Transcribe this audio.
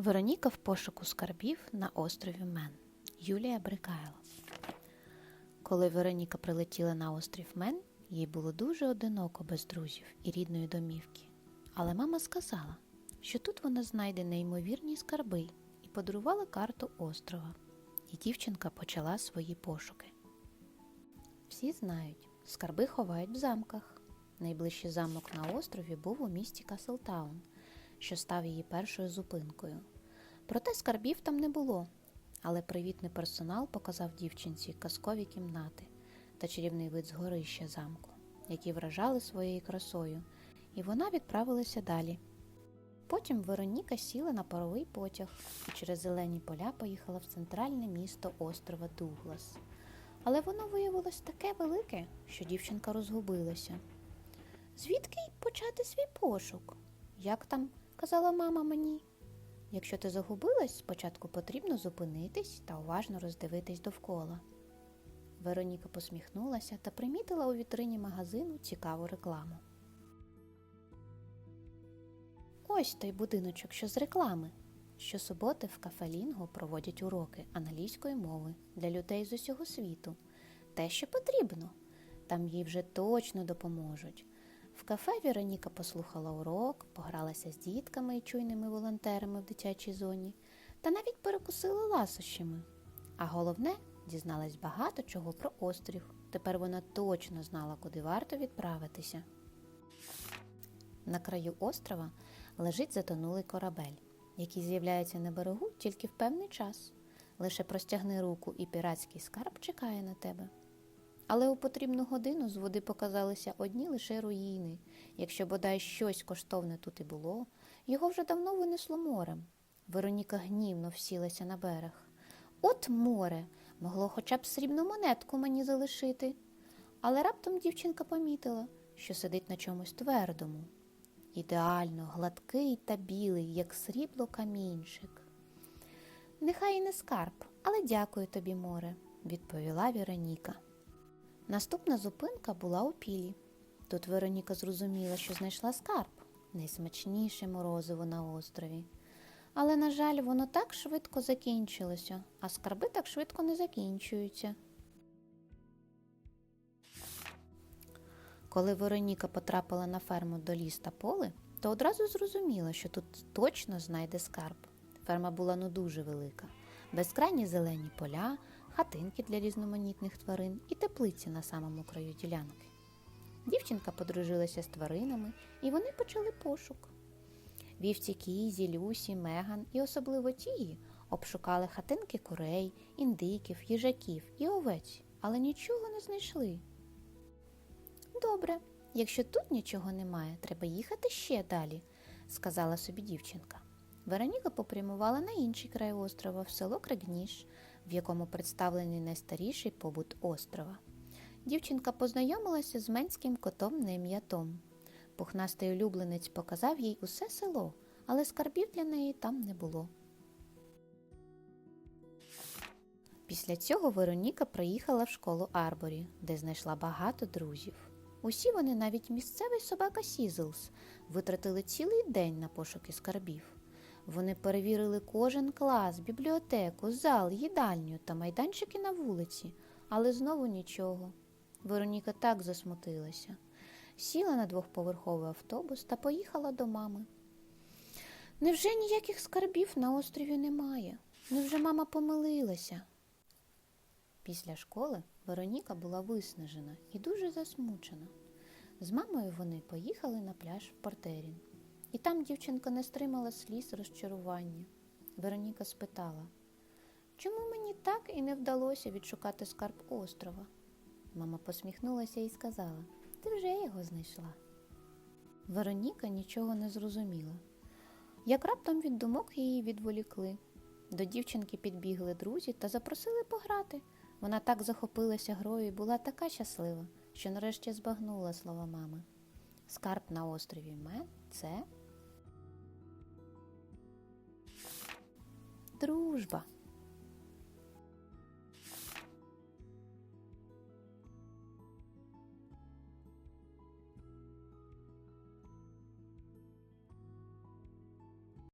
Вероніка в пошуку скарбів на острові Мен. Юлія Брикайло. Коли Вероніка прилетіла на острів Мен, їй було дуже одиноко без друзів і рідної домівки. Але мама сказала, що тут вона знайде неймовірні скарби і подарувала карту острова. І дівчинка почала свої пошуки. Всі знають, скарби ховають в замках. Найближчий замок на острові був у місті Каслтаун, що став її першою зупинкою. Проте скарбів там не було, але привітний персонал показав дівчинці казкові кімнати та чарівний вид з горища замку, які вражали своєю красою, і вона відправилася далі. Потім Вероніка сіла на паровий потяг і через зелені поля поїхала в центральне місто острова Дуглас. Але воно виявилось таке велике, що дівчинка розгубилася. Звідки й почати свій пошук? Як там казала мама мені? Якщо ти загубилась, спочатку потрібно зупинитись та уважно роздивитись довкола. Вероніка посміхнулася та примітила у вітрині магазину цікаву рекламу. Ось той будиночок, що з реклами. Щосуботи в кафе Лінго проводять уроки англійської мови для людей з усього світу. Те, що потрібно. Там їй вже точно допоможуть. В кафе Вероніка послухала урок, погралася з дітками і чуйними волонтерами в дитячій зоні та навіть перекусила ласощами. А головне, дізналась багато чого про острів. Тепер вона точно знала, куди варто відправитися. На краю острова лежить затонулий корабель, який з'являється на берегу тільки в певний час. Лише простягни руку, і піратський скарб чекає на тебе. Але у потрібну годину з води показалися одні лише руїни. Якщо бодай щось коштовне тут і було, його вже давно винесло морем. Вероніка гнівно всілася на берег. От море, могло хоча б срібну монетку мені залишити. Але раптом дівчинка помітила, що сидить на чомусь твердому. Ідеально гладкий та білий, як срібло камінчик. Нехай і не скарб, але дякую тобі, море, відповіла Вероніка. Наступна зупинка була у пілі. Тут Вероніка зрозуміла, що знайшла скарб найсмачніше морозиво на острові. Але, на жаль, воно так швидко закінчилося, а скарби так швидко не закінчуються. Коли Вероніка потрапила на ферму до ліс та поле, то одразу зрозуміла, що тут точно знайде скарб. Ферма була ну дуже велика, безкрайні зелені поля, хатинки для різноманітних тварин і теплиці на самому краю ділянки. Дівчинка подружилася з тваринами, і вони почали пошук. Вівці Кізі, Люсі, Меган і особливо Тії обшукали хатинки курей, індиків, їжаків і овець, але нічого не знайшли. Добре, якщо тут нічого немає, треба їхати ще далі, сказала собі дівчинка. Вероніка попрямувала на інший край острова, в село Кригніш, в якому представлений найстаріший побут острова. Дівчинка познайомилася з менським котом на ім'я Том. Пухнастий улюбленець показав їй усе село, але скарбів для неї там не було. Після цього Вероніка приїхала в школу Арборі, де знайшла багато друзів. Усі вони, навіть місцевий собака Сізлс, витратили цілий день на пошуки скарбів. Вони перевірили кожен клас, бібліотеку, зал, їдальню та майданчики на вулиці, але знову нічого. Вероніка так засмутилася. Сіла на двохповерховий автобус та поїхала до мами. Невже ніяких скарбів на острові немає? Невже мама помилилася? Після школи Вероніка була виснажена і дуже засмучена. З мамою вони поїхали на пляж в Портерін. І там дівчинка не стримала сліз розчарування. Вероніка спитала, чому мені так і не вдалося відшукати скарб острова? Мама посміхнулася і сказала, ти вже його знайшла. Вероніка нічого не зрозуміла. Як раптом від думок її відволікли. До дівчинки підбігли друзі та запросили пограти. Вона так захопилася грою і була така щаслива, що нарешті збагнула слова мами. Скарб на острові Мен це дружба.